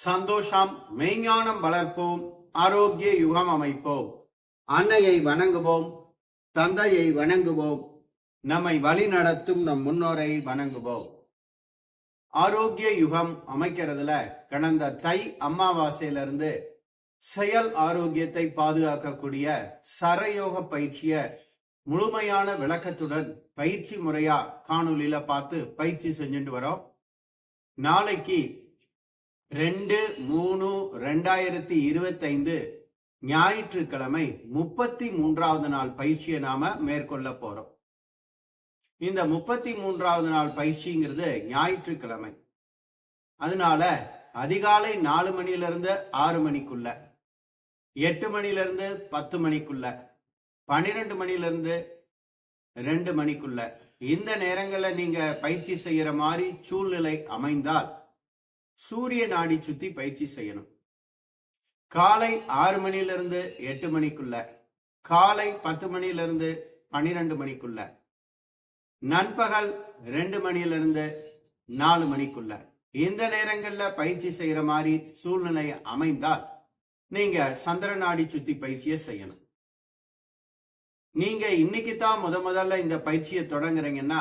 சந்தோஷம் மெய்ஞானம் வளர்ப்போம் ஆரோக்கிய யுகம் அமைப்போம். அன்னையை வணங்குவோம் தந்தையை வணங்குவோம். நம்மை வழி நடத்தும் நம் முன்னோரை வணங்குவோம். ஆரோக்கிய யுகம் அமைக்கிறதுல கடந்த தை அமாவாசையிலிருந்து செயல் ஆரோக்கியத்தை பாதுகாக்கக்கூடிய சரயோக பயிற்சிய முழுமையான விளக்கத்துடன் பயிற்சி முறையா காணொலியில பார்த்து பயிற்சி செஞ்சுட்டு வரோம். நாளைக்கு ரெண்டு மூணு ரெண்டாயிரத்தி இருபத்தைந்து ஞாயிற்றுக்கிழமை முப்பத்தி மூன்றாவது நாள் பயிற்சியை நாம மேற்கொள்ள போறோம். இந்த முப்பத்தி மூன்றாவது நாள் பயிற்சிங்கிறது ஞாயிற்றுக்கிழமை. அதனால அதிகாலை நாலு மணில ஆறு மணிக்குள்ள எட்டு மணில பத்து மணிக்குள்ள பன்னிரெண்டு மணிலிருந்து ரெண்டு மணிக்குள்ள இந்த நேரங்களில் நீங்க பயிற்சி செய்யற மாதிரி சூழ்நிலை அமைந்தால் சூரிய நாடி சுத்தி பயிற்சி செய்யணும். காலை ஆறு மணிலிருந்து எட்டு மணிக்குள்ள காலை பத்து மணில பனிரெண்டு பன்னிரெண்டு மணிக்குள்ள நண்பகல் ரெண்டு மணியிலிருந்து நாலு மணிக்குள்ள. இந்த நேரங்கள்ல பயிற்சி செய்யற மாதிரி சூழ்நிலை அமைந்தால் நீங்க சந்திர நாடி சுத்தி பயிற்சியை செய்யணும். நீங்க இன்னைக்கு தான் முத முதல்ல இந்த பயிற்சியை தொடங்குறீங்கன்னா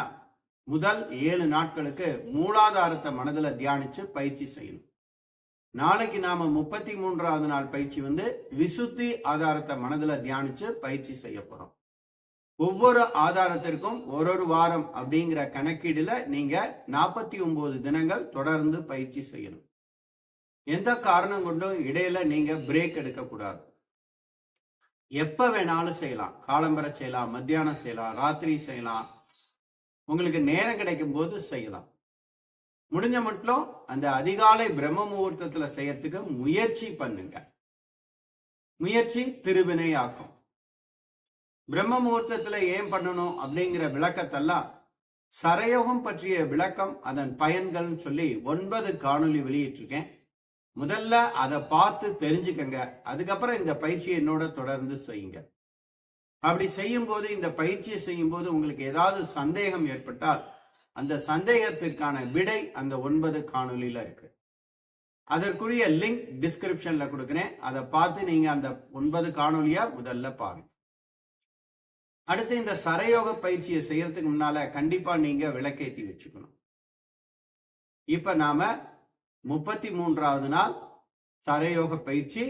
முதல் ஏழு நாட்களுக்கு மூலாதாரத்தை மனதில் தியானிச்சு பயிற்சி செய்யணும். நாளைக்கு நாம முப்பத்தி மூன்றாவது நாள் பயிற்சி வந்து விசுத்தி ஆதாரத்தை மனதில் தியானிச்சு பயிற்சி செய்ய போறோம். ஒவ்வொரு ஆதாரத்திற்கும் ஒரு ஒரு வாரம் அப்படிங்கிற கணக்கீடுல நீங்க நாற்பத்தி ஒன்பது தினங்கள் தொடர்ந்து பயிற்சி செய்யணும். எந்த காரணம் கொண்டும் இடையில நீங்க பிரேக் எடுக்க கூடாது. எப்ப வேணாலும் செய்யலாம். காலம்பரை செய்யலாம் மத்தியானம் செய்யலாம் ராத்திரி செய்யலாம். உங்களுக்கு நேரம் கிடைக்கும் போது செய்யலாம். முடிஞ்ச மட்டும் அந்த அதிகாலை பிரம்ம முகூர்த்தத்துல செய்யறதுக்கு முயற்சி பண்ணுங்க. முயற்சி திருவினை ஆக்கும். பிரம்ம முகூர்த்தத்துல ஏன் பண்ணணும் அப்படிங்கிற விளக்கத்தெல்லாம் சரயோகம் பற்றிய விளக்கம் அதன் பயன்கள்னு சொல்லி ஒன்பது காணொளி வெளியிட்டிருக்கேன். முதல்ல அதை பார்த்து தெரிஞ்சுக்கங்க. அதுக்கப்புறம் இந்த பயிற்சியை என்னோட தொடர்ந்து செய்யுங்க. அப்படி செய்யும் போது இந்த பயிற்சியை செய்யும் போது உங்களுக்கு ஏதாவது சந்தேகம் ஏற்பட்டால் அந்த சந்தேகத்திற்கான விடை அந்த ஒன்பது காணொலியில இருக்கு. அதற்குரிய லிங்க் டிஸ்கிரிப்ஷன்ல கொடுக்குறேன். அதை பார்த்து நீங்க அந்த ஒன்பது காணொலியா முதல்ல பாருங்க. அடுத்து இந்த சரயோக பயிற்சியை செய்யறதுக்கு முன்னால கண்டிப்பா நீங்க விளக்கேத்தி வச்சுக்கணும். இப்ப நாம முப்பத்தி மூன்றாவது நாள் சரயோக பயிற்சி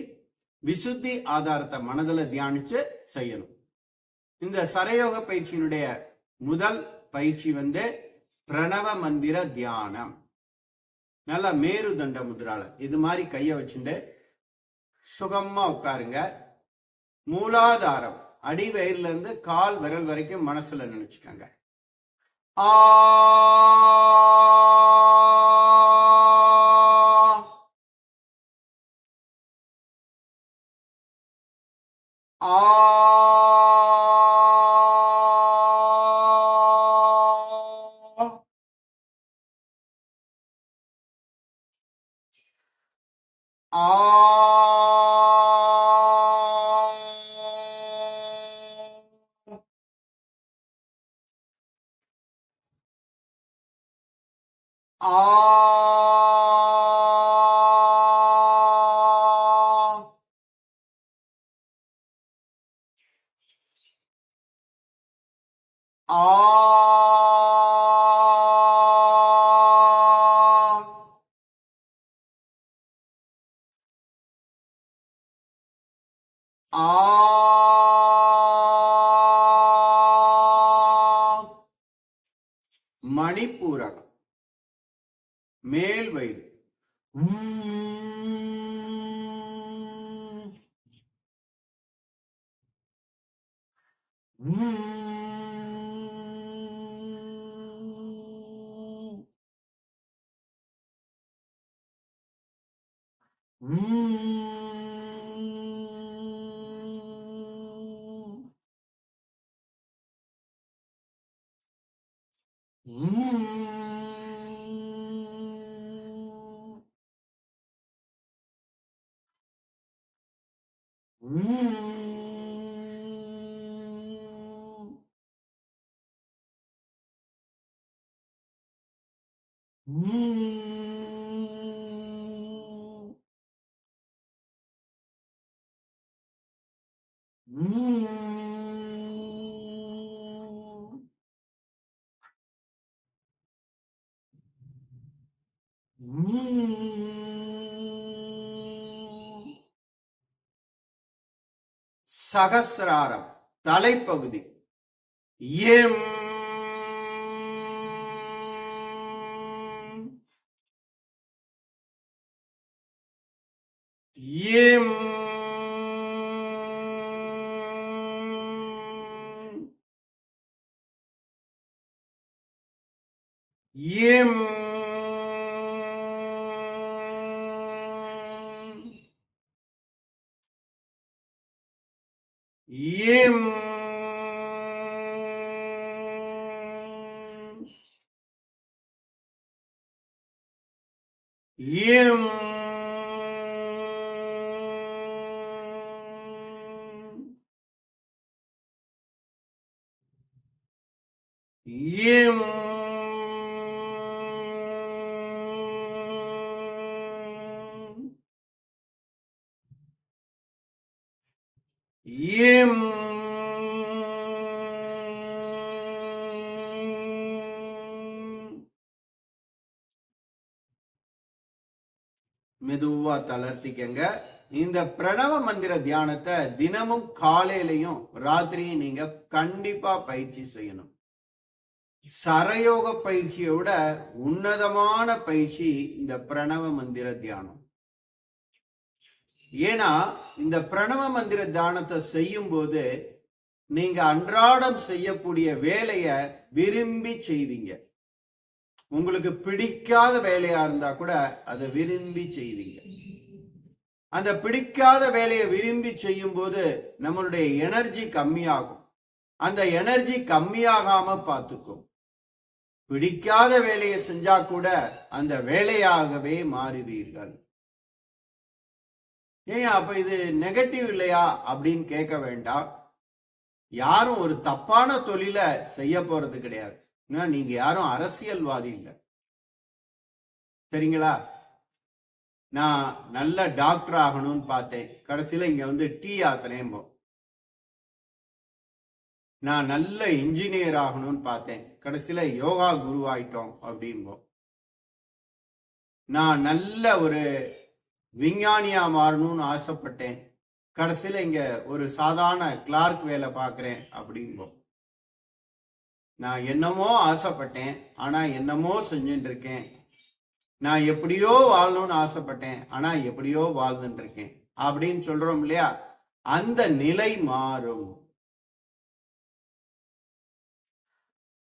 விசுத்தி ஆதாரத்தை மனதில் தியானிச்சு செய்யணும். இந்த சரயோக பயிற்சியினுடைய முதல் பயிற்சி வந்து பிரணவ மந்திர தியானம். நல்ல மேருதண்ட முதிரால இது மாதிரி கைய வச்சுட்டு சுகமா உட்காருங்க. மூலாதாரம். அடி வயிறுல இருந்து கால் விரல் வரைக்கும் மனசுல நினைச்சுக்கங்க. ஆ மணிப்பூரகம் மேல் வயிறு Mm-hmm. சகசிராரம் தலைப்பகுதி. எம். எம். எம். எம் மெதுவா தளர்த்திக்கங்க. இந்த பிரணவ மந்திர தியானத்தை தினமும் காலையிலையும் ராத்திரியும் நீங்க கண்டிப்பா பயிற்சி செய்யணும். சரயோக பயிற்சியை விட உன்னதமான பயிற்சி இந்த பிரணவ மந்திர தியானம். ஏன்னா இந்த பிரணவ மந்திர தியானத்தை செய்யும் போது நீங்க அன்றாடம் செய்யக்கூடிய வேலைய விரும்பி செய்வீங்க. உங்களுக்கு பிடிக்காத வேலையா இருந்தா கூட அதை விரும்பி செய்வீங்க. அந்த பிடிக்காத வேலையை விரும்பி செய்யும் போது நம்மளுடைய எனர்ஜி கம்மியாகும். அந்த எனர்ஜி கம்மியாகாம பார்த்துக்கும் பிடிக்காத வேலையை செஞ்சா கூட அந்த வேலையாகவே மாறுவீர்கள். ஏன் அப்ப இது நெகட்டிவ் இல்லையா அப்படின்னு கேட்க வேண்டாம். யாரும் ஒரு தப்பான தொழில செய்ய போறது கிடையாது. நீங்க யாரும் அரசியல்வாதி இல்லை. சரிங்களா? நான் நல்ல டாக்டர் ஆகணும்னு பார்த்தேன். கடைசியில இங்க வந்து டீ ஆக்கிறேன் நான் நல்ல இன்ஜினியர் ஆகணும்னு பார்த்தேன். கடைசியில யோகா குரு ஆயிட்டோம் அப்படிம்போம் நான் நல்ல ஒரு விஞ்ஞானியா மாறணும்னு ஆசைப்பட்டேன். கடைசியில இங்க ஒரு சாதாரண கிளார்க் வேலை பார்க்குறேன் அப்படிம்போம் நான் என்னமோ ஆசைப்பட்டேன். ஆனா என்னமோ செஞ்சுட்டு இருக்கேன். நான் எப்படியோ வாழணும்னு ஆசைப்பட்டேன் ஆனா எப்படியோ வாழ்ந்துட்டு இருக்கேன் அப்படின்னு சொல்றோம் இல்லையா? அந்த நிலை மாறும்.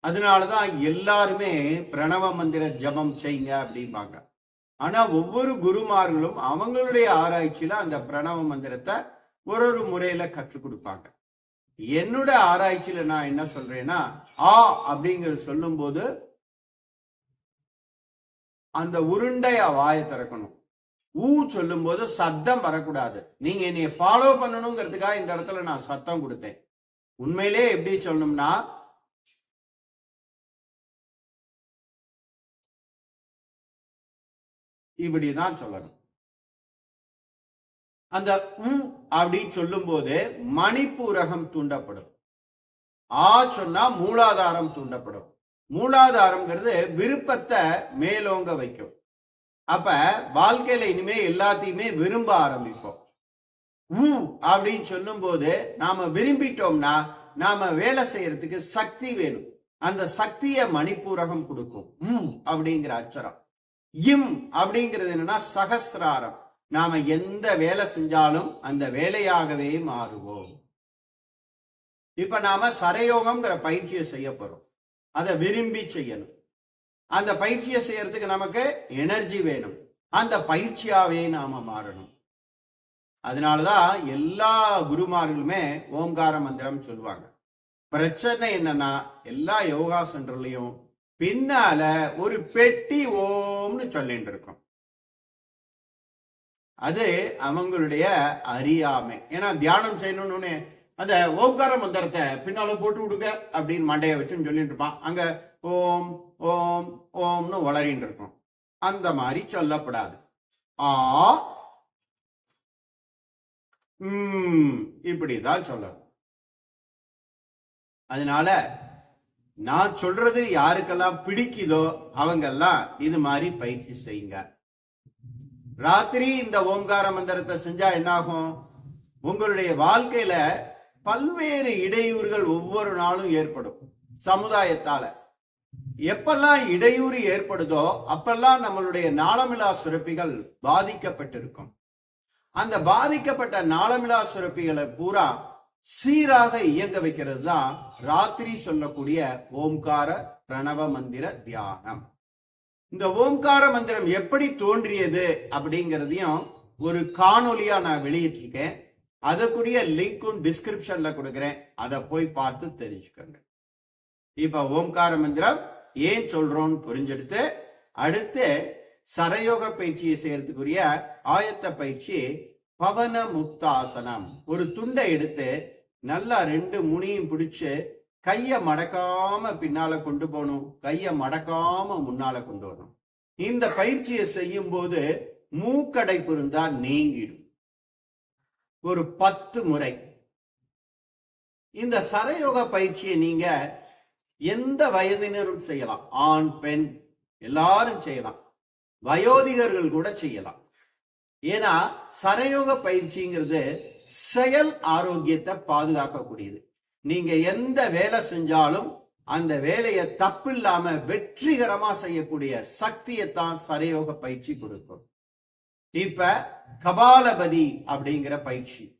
அதனாலதான் எல்லாருமே பிரணவ மந்திர ஜபம் செய்யுங்க அப்படிம்பாங்க ஆனா ஒவ்வொரு குருமார்களும் அவங்களுடைய ஆராய்ச்சியில அந்த பிரணவ மந்திரத்தை ஒரு ஒரு முறையில கற்றுக் கொடுப்பாங்க. என்னோட ஆராய்ச்சியில நான் என்ன சொல்றேன்னா ஆ அப்படிங்கறது சொல்லும்போது அந்த உருண்டைய வாயை திறக்கணும். ஊ சொல்லும் போது சத்தம் வரக்கூடாது. நீங்க என்னைய ஃபாலோ பண்ணணுங்கிறதுக்காக இந்த இடத்துல நான் சத்தம் கொடுத்தேன். உண்மையிலே எப்படி சொல்லணும்னா இப்படிதான் சொல்லணும். அந்த உ அப்படின்னு சொல்லும்போது மணிப்பூரகம் தூண்டப்படும். ஆ சொன்னா மூலாதாரம் தூண்டப்படும். மூலாதாரம்ங்கிறது விருப்பத்தை மேலோங்க வைக்கும். அப்ப வாழ்க்கையில இனிமே எல்லாத்தையுமே விரும்ப ஆரம்பிப்போம். ஊ அப்படின்னு சொல்லும்போது நாம விரும்பிட்டோம்னா நாம வேலை செய்யறதுக்கு சக்தி வேணும். அந்த சக்தியை மணிப்பூரகம் கொடுக்கும். உம் அப்படிங்கிற அச்சரம். இம் அப்படிங்கிறது என்னன்னா சகசிராரம். நாம எந்த வேலை செஞ்சாலும் அந்த வேலையாகவே மாறுவோம். இப்ப நாம சரயோகம்ங்கிற பயிற்சியை செய்ய போறோம். அதை விரும்பி செய்யணும். அந்த பயிற்சியை செய்யறதுக்கு நமக்கு எனர்ஜி வேணும். அந்த பயிற்சியாவே நாம மாறணும். அதனாலதான் எல்லா குருமார்களுமே ஓம்கார மந்திரம் சொல்லுவாங்க. பிரச்சனை என்னன்னா எல்லா யோகா சென்டர்லயும் பின்னால ஒரு பெட்டி ஓம்னு சொல்லிட்டு இருக்கோம். அது அவங்களுடைய அறியாமை. ஏன்னா தியானம் செய்யணும்னு அந்த ஓம்கார மந்திரத்தை பின்னால போட்டு விடுங்க அப்படின்னு மண்டையை வச்சுன்னு சொல்லிட்டு இருப்பான். அங்க ஓம் ஓம் ஓம்னு வளரின்னு இருக்கும். அந்த மாதிரி சொல்லப்படாது. ஆ இப்படிதான் சொல்லணும். அதனால நான் சொல்றது யாருக்கெல்லாம் பிடிக்குதோ அவங்கெல்லாம் இது மாதிரி பயிற்சி செய்யுங்க. ராத்திரி இந்த ஓம்கார மந்திரத்தை செஞ்சா என்னாகும்? உங்களுடைய வாழ்க்கையில பல்வேறு இடையூறுகள் ஒவ்வொரு நாளும் ஏற்படும் சமுதாயத்தால. எப்பெல்லாம் இடையூறு ஏற்படுதோ அப்பெல்லாம் நம்மளுடைய நாளமிலா சுரப்பிகள் பாதிக்கப்பட்டிருக்கும். அந்த பாதிக்கப்பட்ட நாளமிலா சுரப்பிகளை பூரா சீராக இயங்க வைக்கிறது தான் ராத்திரி சொல்லக்கூடிய ஓம்கார பிரணவ மந்திர தியானம். இந்த ஓம்கார மந்திரம் எப்படி தோன்றியது அப்படிங்கிறதையும் ஒரு காணொலியா நான் வெளியிட்டிருக்கேன். அதற்குரிய லிங்க்கும் டிஸ்கிரிப்ஷன்ல கொடுக்குறேன். அதை போய் பார்த்து தெரிஞ்சுக்கோங்க. இப்ப ஓம்கார மந்திரம் ஏன் சொல்றோம்னு புரிஞ்செடுத்து அடுத்து சரயோக பயிற்சியை செய்யறதுக்குரிய ஆயத்த பயிற்சி பவன முக்தாசனம் ஒரு துண்டை எடுத்து நல்லா ரெண்டு முனியும் பிடிச்சு கைய மடக்காம பின்னால கொண்டு போகணும். கைய மடக்காம முன்னால கொண்டு வரணும். இந்த பயிற்சியை செய்யும் போது மூக்கடைப்பு இருந்தா நீங்கிடும். ஒரு பத்து முறை. இந்த சரயோக பயிற்சியை நீங்க எந்த வயதினரும் செய்யலாம். ஆண் பெண் எல்லாரும் செய்யலாம். வயோதிகர்கள் கூட செய்யலாம். ஏன்னா சரயோக பயிற்சிங்கிறது செயல் ஆரோக்கியத்தை பாதுகாக்கக்கூடியது. நீங்க எந்த வேலை செஞ்சாலும் அந்த வேலையை தப்பில்லாம வெற்றிகரமா செய்யக்கூடிய சக்தியைத்தான் சரயோக பயிற்சி கொடுக்கும். இப்ப கபாலபதி அப்படிங்கிற பயிற்சி.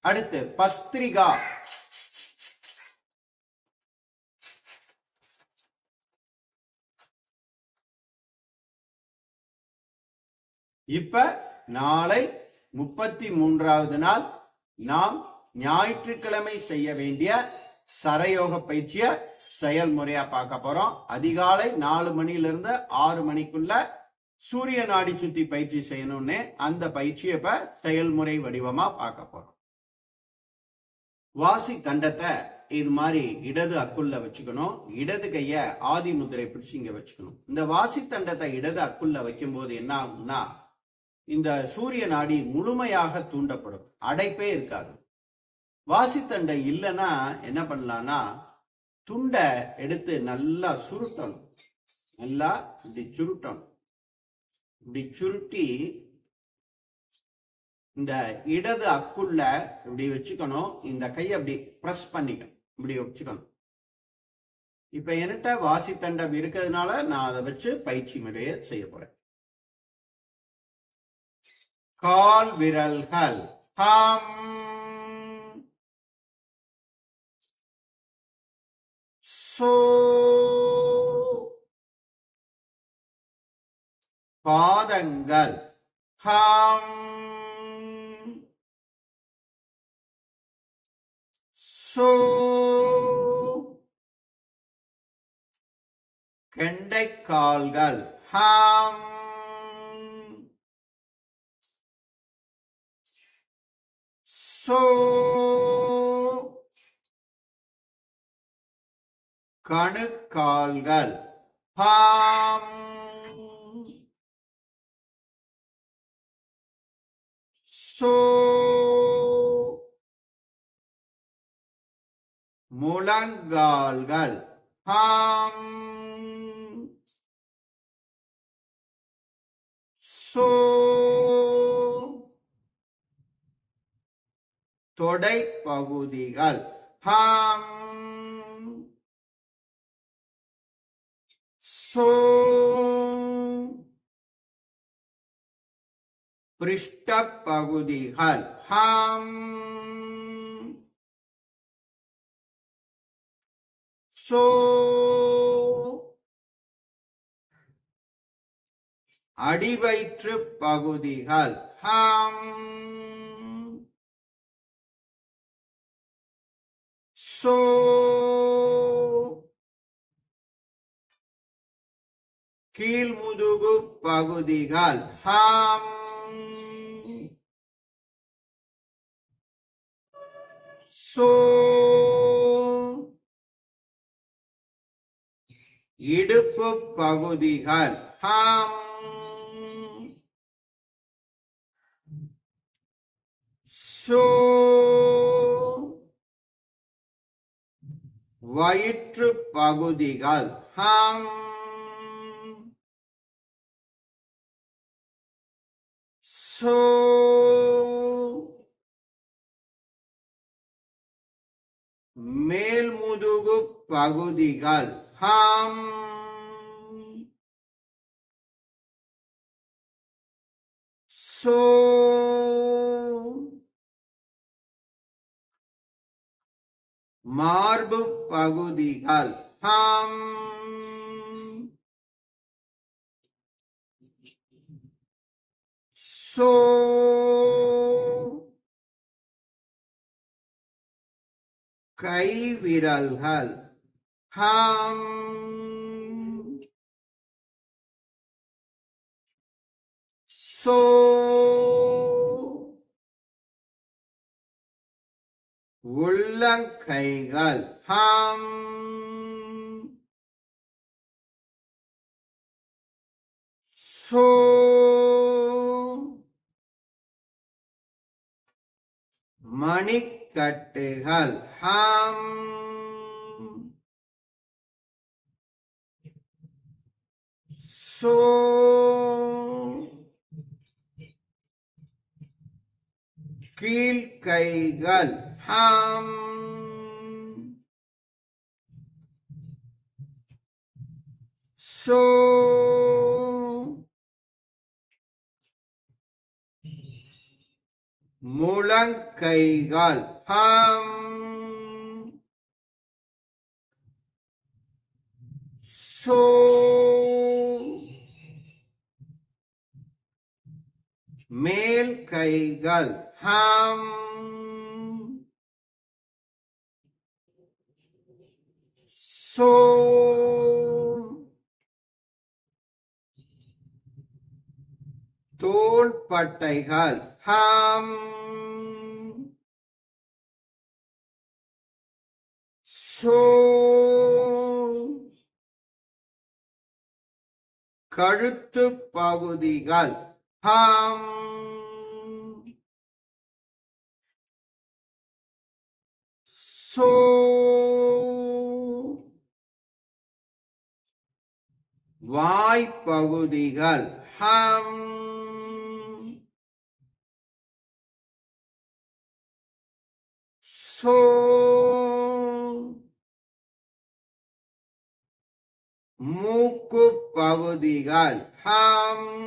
அடுத்து பஸ்திரிகா. இப்ப நாளை முப்பத்தி மூன்றாவது நாள் நாம் ஞாயிற்றுக்கிழமை செய்ய வேண்டிய சரயோக பயிற்சிய செயல்முறையா பார்க்க போறோம். அதிகாலை நாலு மணில இருந்து ஆறு மணிக்குள்ள சூரிய நாடி சுத்தி பயிற்சி செய்யணும்னு அந்த பயிற்சியை இப்ப செயல்முறை வடிவமா பார்க்க போறோம். வாசி தண்டத்தை இது மாதிரி இடது அக்குள்ள வச்சுக்கணும். இடது கைய ஆதி முதிரை பிடிச்சு இங்க வச்சுக்கணும். இந்த வாசி தண்டத்தை இடது அக்குள்ள வைக்கும் போது என்ன ஆகும்னா இந்த சூரிய நாடி முழுமையாக தூண்டப்படும். அடைப்பே இருக்காது. வாசித்தண்டை இல்லைன்னா என்ன பண்ணலாம்னா துண்டை எடுத்து நல்லா சுருட்டணும். நல்லா இப்படி சுருட்டணும். இப்படி சுருட்டி இந்த இடது அக்குள்ள இப்படி வச்சுக்கணும். இந்த கையை அப்படி ப்ரெஸ் பண்ணிக்கணும். இப்படி வச்சுக்கணும். இப்ப என்கிட்ட வாசித்தண்டம் இருக்கிறதுனால நான் அதை வச்சு பயிற்சி முறையை செய்ய போறேன். கால் விரல்கள். ஹம். சோ. பாதங்கள். ஹம். சோ. கெண்டைக்கால்கள் ஹம். சோ. கணுக்கால்கள். பாம் சோ. முழங்கால்கள். ஹம். சோ. தொடை பகுதிகள் ஹம். பகுதிகள் ஹம் சோ அடிவயிற்று பகுதிகள். ஹம். சோ. கீழ்முதுகு பகுதிகள். ஹாம். சோ. இடுப்பு பகுதிகள். ஹாம். சோ. வயிற்று பகுதிகள். ஹம். சோ மேல்முதுகு பகுதிகள் ஹம் சோ மார்பு பகுதிகள் ஹம் சோ கை விரல்கள் ஹம் சோ உள்ளங்கைகள் ஹம் மணிக்கட்டுகள் ஹம் சோ கீழ்கைகள் ஹம் சோ முழங்கைகால். ஹம். சோ. மேல் கைகள் ஹம். சோ. தோள்பட்டைகள் ஹம். கழுத்து பகுதிகள். ஹம். சோ. வாய்ப்பகுதிகள் ஹம். மூக்கு பகுதிகள் ஹம்.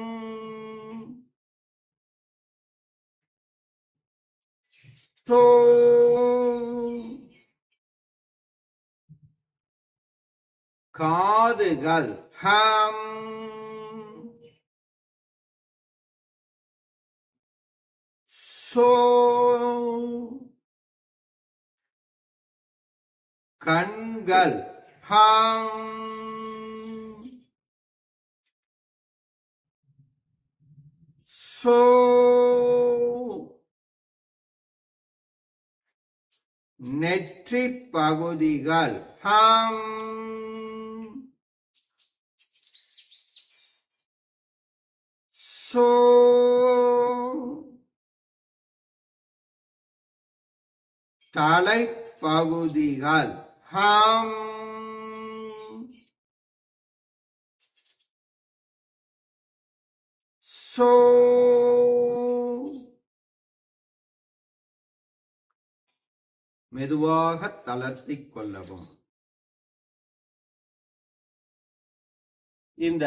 சோ காதுகள். ஹம். சோ. கண்கள். ஹம். நெற்றி பகுதிகள். ஹம். சோ. தலை பகுதிகள் ஹம். சோ மெதுவாக தளர்த்திக் கொள்ளவும். இந்த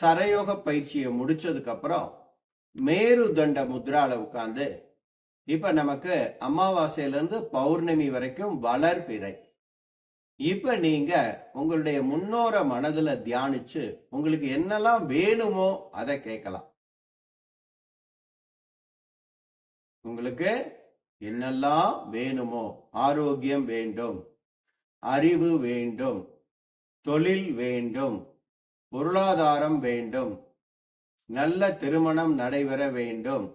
சரயோக பயிற்சியை முடிச்சதுக்கு அப்புறம் மேருதண்ட முத்ரால உட்கார்ந்து இப்ப நமக்கு அமாவாசையிலிருந்து பௌர்ணமி வரைக்கும் வளர்பிறை. இப்ப நீங்க உங்களுடைய முன்னோர மனதுல தியானிச்சு உங்களுக்கு என்னெல்லாம் வேணுமோ அதை கேட்கலாம். உங்களுக்கு என்னெல்லாம் வேணுமோ? ஆரோக்கியம் வேண்டும் அறிவு வேண்டும் தொழில் வேண்டும் பொருளாதாரம் வேண்டும் நல்ல திருமணம் நடைபெற வேண்டும்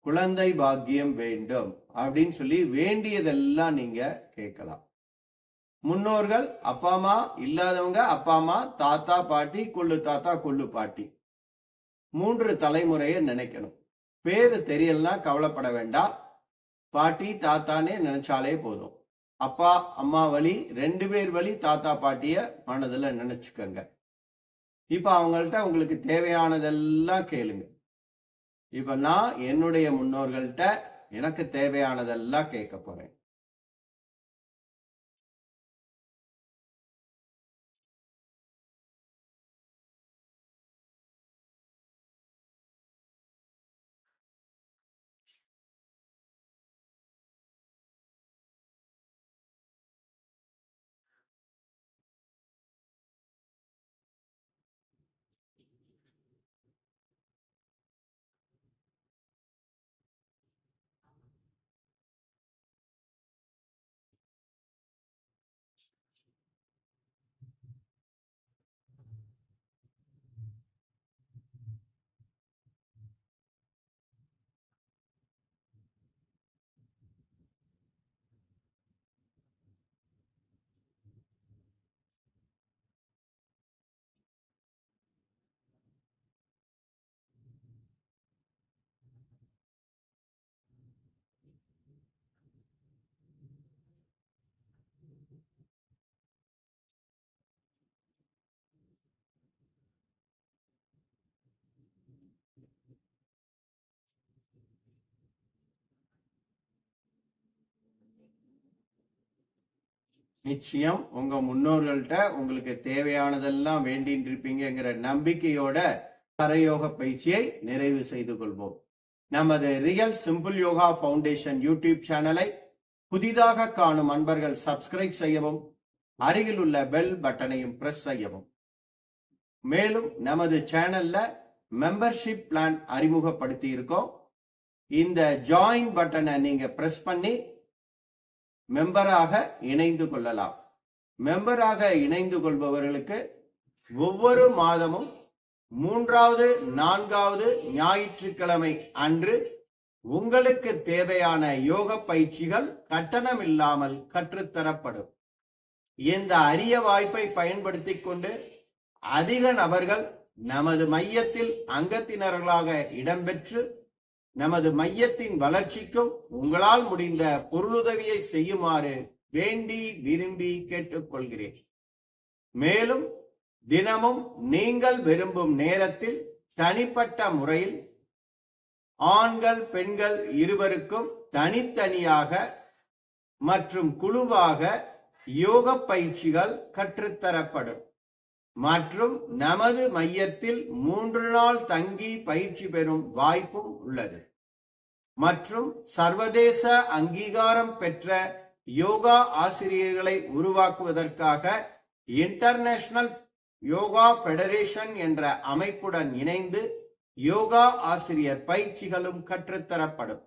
குழந்தை பாக்கியம் வேண்டும் அப்படின்னு சொல்லி வேண்டியதெல்லாம் நீங்க கேட்கலாம். முன்னோர்கள் அப்பா அம்மா இல்லாதவங்க அப்பா அம்மா தாத்தா பாட்டி கொள்ளு தாத்தா கொள்ளு பாட்டி. மூன்று தலைமுறையை நினைக்கணும். பேரு தெரியலனா கவலைப்பட வேண்டாம் பாட்டி தாத்தானே நினைச்சாலே போதும். அப்பா அம்மா வழி ரெண்டு பேர் வழி தாத்தா பாட்டிய மனதில் நினைச்சுக்கங்க. இப்ப அவங்கள்ட்ட உங்களுக்கு தேவையானதெல்லாம் கேளுங்க. இப்ப நான் என்னுடைய முன்னோர்கள்ட்ட எனக்கு தேவையானதெல்லாம் கேட்க போறேன். நிச்சயம் உங்க முன்னோர்கள்ட்ட உங்களுக்கு தேவையானதெல்லாம் வேண்டின் இருப்பீங்கிற நம்பிக்கையோட கரயோக பயிற்சியை நிறைவு செய்து கொள்வோம். நமது real simple yoga foundation YouTube சேனலை புதிதாக காணும் அன்பர்கள் சப்ஸ்கிரைப் செய்யவும் அருகில் உள்ள பெல் பட்டனையும் பிரஸ் செய்யவும். மேலும் நமது சேனல்ல மெம்பர்ஷிப் பிளான் அறிமுகப்படுத்தி இருக்கோம் இந்த ஜாயின் பட்டனை நீங்க பிரஸ் பண்ணி மெம்பராக இணைந்து கொள்ளலாம். மெம்பராக இணைந்து கொள்பவர்களுக்கு ஒவ்வொரு மாதமும் மூன்றாவது நான்காவது ஞாயிற்றுக்கிழமை அன்று உங்களுக்கு தேவையான யோக பயிற்சிகள் கட்டணம் இல்லாமல் கற்றுத்தரப்படும். இந்த அரிய வாய்ப்பை பயன்படுத்திக் கொண்டு அதிக நபர்கள் நமது மையத்தில் அங்கத்தினர்களாக இடம்பெற்று நமது மையத்தின் வளர்ச்சிக்கும் உங்களால் முடிந்த பொருளுதவியை செய்யுமாறு வேண்டி விரும்பி கேட்டுக்கொள்கிறேன். மேலும் தினமும் நீங்கள் விரும்பும் நேரத்தில் தனிப்பட்ட முறையில் ஆண்கள் பெண்கள் இருவருக்கும் தனித்தனியாக மற்றும் குழுவாக யோக பயிற்சிகள் கற்றுத்தரப்படும். மற்றும் நமது மையத்தில் மூன்று நாள் தங்கி பயிற்சி பெறும் வாய்ப்பும் உள்ளது. மற்றும் சர்வதேச அங்கீகாரம் பெற்ற யோகா ஆசிரியர்களை உருவாக்குவதற்காக இன்டர்நேஷனல் யோகா ஃபெடரேஷன் என்ற அமைப்புடன் இணைந்து யோகா ஆசிரியர் பயிற்சிகளும் கற்றுத்தரப்படும்.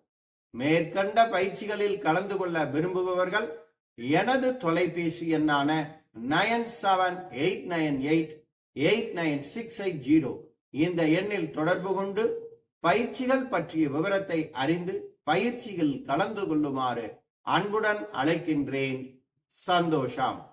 மேற்கண்ட பயிற்சிகளில் கலந்து கொள்ள விரும்புபவர்கள் எனது தொலைபேசி எண்ணான nine seven eight nine eight eight nine six eight zero. இந்த எண்ணில் தொடர்பு கொண்டு பயிற்சிகள் பற்றிய விவரத்தை அறிந்து பயிற்சியில் கலந்து கொள்ளுமாறு அன்புடன் அழைக்கின்றேன். சந்தோஷம்.